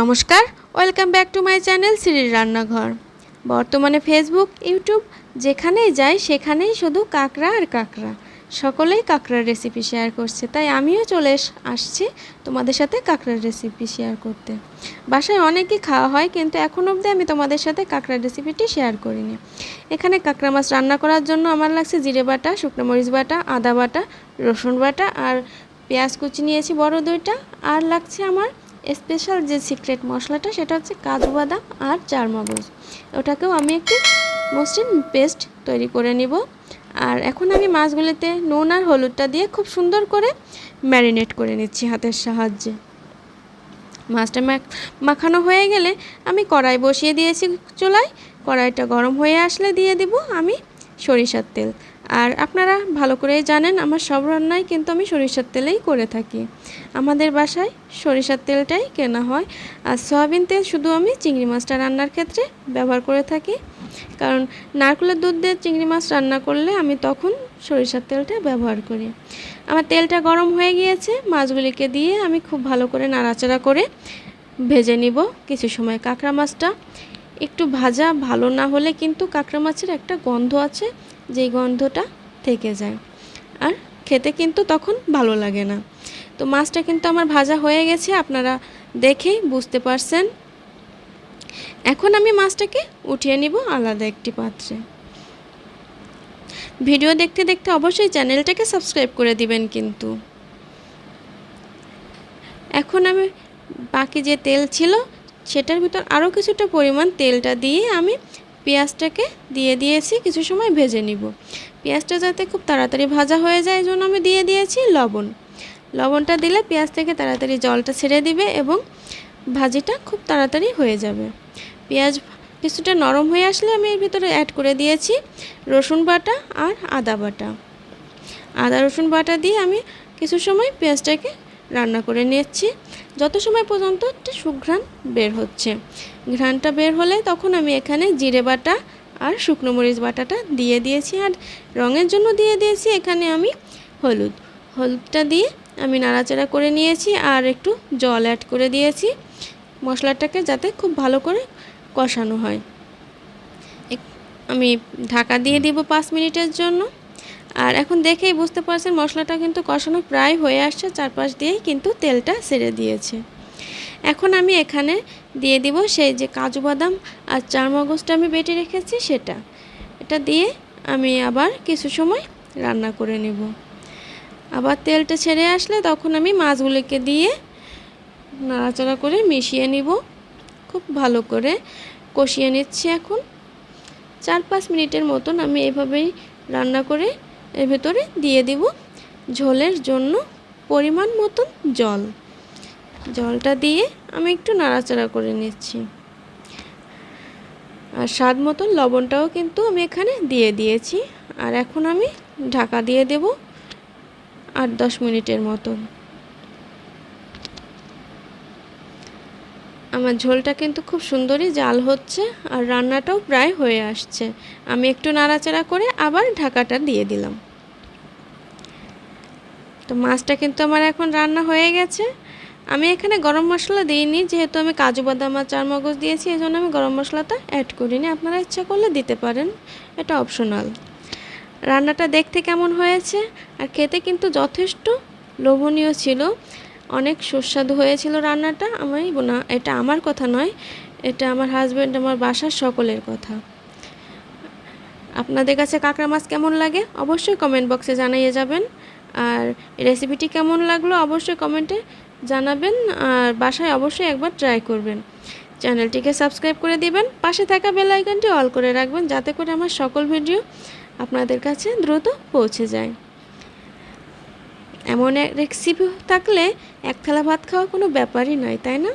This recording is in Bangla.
নমস্কার, welcome back to my channel সিরির রান্নাঘর। বর্তমানে ফেসবুক, ইউটিউব, যেখানেই যাই, সেখানেই শুধু কাঁকড়া আর কাঁকড়া। সকলেই কাঁকড়ার রেসিপি শেয়ার করছে, তাই আমিও চলে আসছি তোমাদের সাথে কাঁকড়ার রেসিপি শেয়ার করতে। বাসায় অনেকই খাওয়া হয়, কিন্তু এখন অবধি আমি তোমাদের সাথে কাঁকড়ার রেসিপিটি শেয়ার করিনি। এখানে কাঁকড়া মাছ রান্না করার জন্য আমার লাগছে জিরে বাটা, শুকনো মরিচ বাটা, আদা বাটা, রসুন বাটা, আর পেঁয়াজ কুচি নিয়েছি বড় দুইটা, আর লাগছে আমার স্পেশাল যে সিক্রেট মশলাটা সেটা হচ্ছে কাজু বাদাম আর চারমগজ ওটাকেও আমি একটু মসৃণ পেস্ট তৈরি করে নিব। আর এখন আমি মাছগুলিতে নুন আর হলুদটা দিয়ে খুব সুন্দর করে ম্যারিনেট করে নিচ্ছি হাতের সাহায্যে। মাছটা মাখ- মাখানো হয়ে গেলে আমি কড়াই বসিয়ে দিয়েছি চুলায়। কড়াইটা গরম হয়ে আসলে দিয়ে দিব আমি সরিষার তেল। আর আপনারা ভালো করেই জানেন, আমার সব রান্নাই কিন্তু আমি সরিষার তেলেই করে থাকি। আমাদের বাসায় সরিষার তেলটাই কেনা হয় আর সয়াবিন তেল শুধু আমি চিংড়ি মাছটা রান্নার ক্ষেত্রে ব্যবহার করে থাকি। কারণ নারকেলের দুধ দিয়ে চিংড়ি মাছ রান্না করলে আমি তখন সরিষার তেলটা ব্যবহার করি। আমার তেলটা গরম হয়ে গিয়েছে, মাছগুলিকে দিয়ে আমি খুব ভালো করে নাড়াচাড়া করে ভেজে নিব কিছু সময় কাঁকড়া মাছটা। একটু ভাজা ভালো না হলে কিন্তু কাঁকড়া মাছের একটা গন্ধ আছে যেই গন্ধটা থেকে যায়। আর খেতে কিন্তু তখন ভালো লাগে না। তো মাছটা কিন্তু আমার ভাজা হয়ে গেছে, আপনারা দেখেই বুঝতে পারছেন। এখন আমি মাছটাকে উঠিয়ে নিব আলাদা একটি পাত্রে। ভিডিও দেখতে দেখতে অবশ্যই চ্যানেলটাকে সাবস্ক্রাইব করে দিবেন কিন্তু। এখন আমি বাকি যে তেল ছিল, সেটার ভিতর আরও কিছুটা পরিমাণ তেলটা দিয়ে আমি পেঁয়াজটাকে দিয়ে দিয়েছি, কিছু সময় ভেজে নিব। পেঁয়াজটা যাতে খুব তাড়াতাড়ি ভাজা হয়ে যায় জন্য আমি দিয়ে দিয়েছি লবণ। লবণটা দিলে পেঁয়াজ থেকে তাড়াতাড়ি জলটা ছেড়ে দিবে এবং ভাজিটা খুব তাড়াতাড়ি হয়ে যাবে। পেঁয়াজ কিছুটা নরম হয়ে আসলে আমি এর ভিতরে অ্যাড করে দিয়েছি রসুন বাটা আর আদা বাটা। আদা রসুন বাটা দিয়ে আমি কিছু সময় পেঁয়াজটাকে রান্না করে নিচ্ছি। যত সময় পর্যন্ত একটা সুঘ্রাণ বের হচ্ছে। ঘ্রাণটা বের হলে তখন আমি এখানে জিরে বাটা আর শুকনো মরিচ বাটাটা দিয়ে দিয়েছি আর রঙের জন্য দিয়ে দিয়েছি এখানে আমি হলুদ। হলুদটা দিয়ে আমি নাড়াচাড়া করে নিয়েছি আর একটু জল অ্যাড করে দিয়েছি। মশলাটাকে যাতে খুব ভালো করে কষানো হয়। আমি ঢাকা দিয়ে দিব পাঁচ মিনিটের জন্য। আর এখন দেখেই বুঝতে পারছেন মশলাটা কিন্তু কষানো প্রায় হয়ে আসছে, চারপাশ দিয়েই কিন্তু তেলটা ছেড়ে দিয়েছে। এখন আমি এখানে দিয়ে দিব সেই যে কাজু বাদাম আর চারমগজটা আমি বেটে রেখেছি সেটা। এটা দিয়ে আমি আবার কিছু সময় রান্না করে নেব। আবার তেলটা ছেড়ে আসলে তখন আমি মাছগুলিকে দিয়ে নাড়াচাড়া করে মিশিয়ে নিব। খুব ভালো করে কষিয়ে নিচ্ছি এখন। চার পাঁচ মিনিটের মতন আমি এভাবেই রান্না করে এর ভেতরে দিয়ে দিব ঝোলের জন্য পরিমাণ মতন জল। জলটা দিয়ে আমি একটু নাড়াচাড়া করে নিচ্ছি। আর স্বাদ মতন লবণটাও কিন্তু আমি এখানে দিয়ে দিয়েছি। আর এখন আমি ঢাকা দিয়ে দেব আট দশ মিনিটের মতন। আমার ঝোলটা কিন্তু খুব সুন্দরই জাল হচ্ছে আর রান্নাটাও প্রায় হয়ে আসছে। আমি একটু নাড়াচাড়া করে আবার ঢাকাটা দিয়ে দিলাম। তো মাছটা কিন্তু আমার এখন রান্না হয়ে গেছে। আমি এখানে গরম মশলা দিইনি, যেহেতু আমি কাজু বাদাম আর চারমগজ দিয়েছি এই জন্য আমি গরম মশলাটা অ্যাড করিনি। আপনারা ইচ্ছা করলে দিতে পারেন, এটা অপশনাল রান্নাটা দেখতে কেমন হয়েছে? আর খেতে কিন্তু যথেষ্ট লোভনীয় ছিল। অনেক সুস্বাদু হয়েছিল রান্নাটা। আমি না, এটা আমার কথা নয়, এটা আমার হাজব্যান্ড আমার বাসার সকলের কথা। আপনাদের কাছে কাঁকড়া মাছ কেমন লাগে? অবশ্যই কমেন্ট বক্সে জানিয়ে যাবেন। আর রেসিপিটি কেমন লাগল অবশ্যই কমেন্টে জানাবেন। আর বাসায় অবশ্যই একবার ট্রাই করবেন। চ্যানেলটিকে সাবস্ক্রাইব করে দিবেন। পাশে থাকা বেল আইকনটি অল করে রাখবেন, যাতে করে আমার সকল ভিডিও আপনাদের কাছে দ্রুত পৌঁছে যায়। এমন এক রেসিপি থাকলে এক থালা ভাত খাওয়া কোনো ব্যাপারই নয় তাই না?